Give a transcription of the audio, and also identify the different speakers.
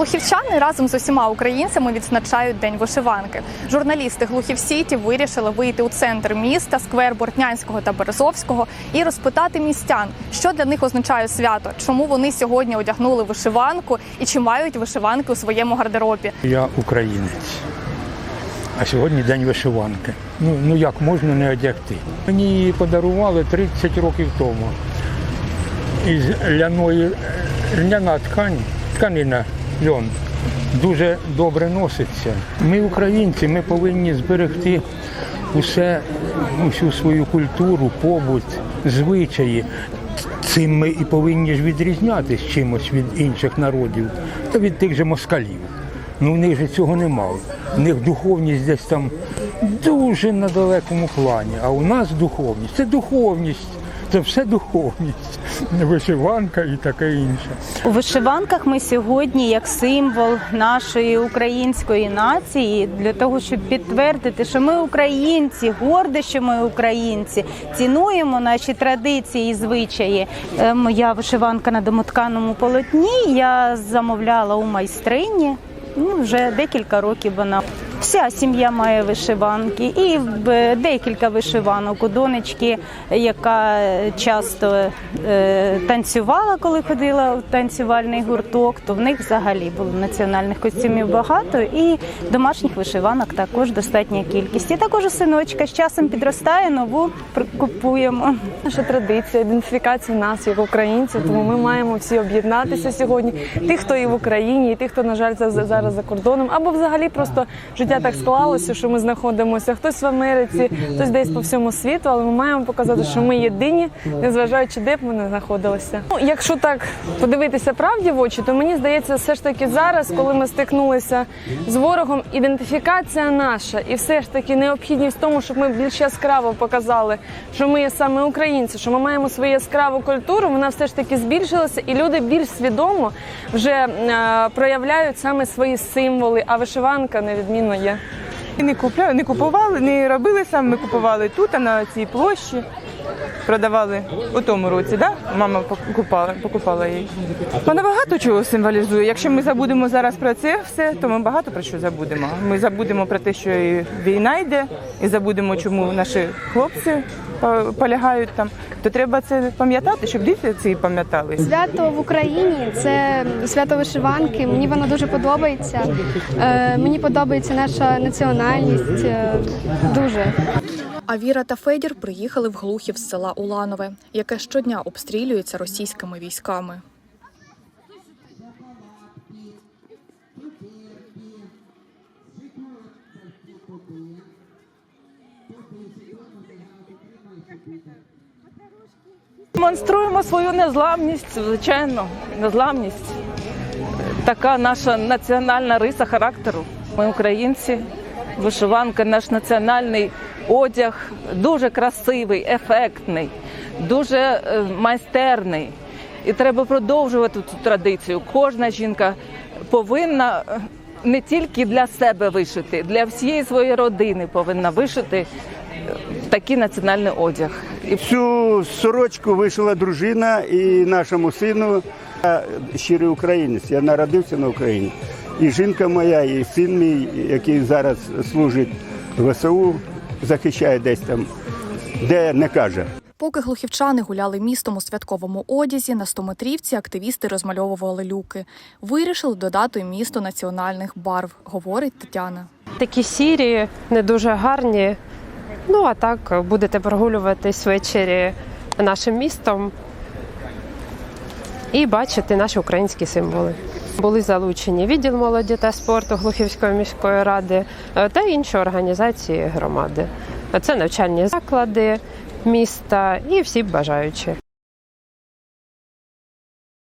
Speaker 1: Глухівчани разом з усіма українцями відзначають День вишиванки. Журналісти Глухів Сіті вирішили вийти у центр міста, сквер Бортнянського та Березовського і розпитати містян, що для них означає свято, чому вони сьогодні одягнули вишиванку і чи мають вишиванки у своєму гардеробі.
Speaker 2: Я українець. А сьогодні день вишиванки. Ну, ну як можна не одягти? Мені її подарували 30 років тому. Із ляної ляна ткань, тканина льон дуже добре носиться. Ми, українці, ми повинні зберегти усе, усю свою культуру, побут, звичаї. Цим ми і повинні ж відрізнятися чимось від інших народів та від тих же москалів. Ну, в них же цього немає. В них духовність десь там дуже на далекому плані. А у нас духовність це духовність, це все духовність. Вишиванка і таке інше.
Speaker 3: У вишиванках ми сьогодні як символ нашої української нації для того, щоб підтвердити, що ми українці, горді, що ми українці, цінуємо наші традиції і звичаї. Моя вишиванка на домотканому полотні я замовляла у майстрині. Ну, вже декілька років вона. Вся сім'я має вишиванки, і в- декілька вишиванок у донечки, яка часто е, танцювала, коли ходила в танцювальний гурток, то в них взагалі було національних костюмів багато, і домашніх вишиванок також достатня кількість. І також синочка з часом підростає, нову купуємо.
Speaker 4: Наша традиція, ідентифікація нас як українців, тому ми маємо всі об'єднатися сьогодні. Тих, хто і в Україні, і тих, хто на жаль за- за- зараз за кордоном, або взагалі просто життя так склалося, що ми знаходимося. Хтось в Америці, хтось десь по всьому світу, але ми маємо показати, що ми єдині, незважаючи де б ми не знаходилися. Ну, якщо так подивитися правді в очі, то мені здається, все ж таки зараз, коли ми стикнулися з ворогом, ідентифікація наша, і все ж таки необхідність в тому, щоб ми більш яскраво показали, що ми є саме українці, що ми маємо свою яскраву культуру, вона все ж таки збільшилася, і люди більш свідомо вже е, проявляють саме свої символи, а вишиванка невідмінно є.
Speaker 5: Не купляли, не купували, не робили сам, ми купували тут, а на цій площі. Продавали у тому році, да? Мама покупала, покупала її. Вона багато чого символізує. Якщо ми забудемо зараз про це все, то ми багато про що забудемо. Ми забудемо про те, що і війна йде, і забудемо, чому наші хлопці полягають там. То треба це пам'ятати, щоб діти це пам'ятали.
Speaker 6: Свято в Україні це свято вишиванки. Мені воно дуже подобається. Е, мені подобається наша національність. е, дуже.
Speaker 1: А Віра та Федір приїхали в Глухів з села Уланове, яке щодня обстрілюється російськими військами.
Speaker 7: Демонструємо свою незламність, звичайно, незламність. Така наша національна риса характеру. Ми українці, вишиванка, наш національний одяг дуже красивий, ефектний, дуже е, майстерний. І треба продовжувати цю традицію. Кожна жінка повинна е, не тільки для себе вишити, для всієї своєї родини повинна вишити такий національний одяг. І
Speaker 8: Цю сорочку вишила дружина і нашому сину. Я щирий українець, я народився на Україні. І жінка моя, і син мій, який зараз служить в ВСУ, захищає десь там, де не каже.
Speaker 1: Поки глухівчани гуляли містом у святковому одязі, на стометрівці активісти розмальовували люки. Вирішили додати місту національних барв, говорить Тетяна.
Speaker 9: такі сірі, не дуже гарні. Ну а так будете прогулюватись ввечері нашим містом і бачити наші українські символи. Були залучені відділ молоді та спорту Глухівської міської ради е, та інші організації громади. Це навчальні заклади міста і всі бажаючі.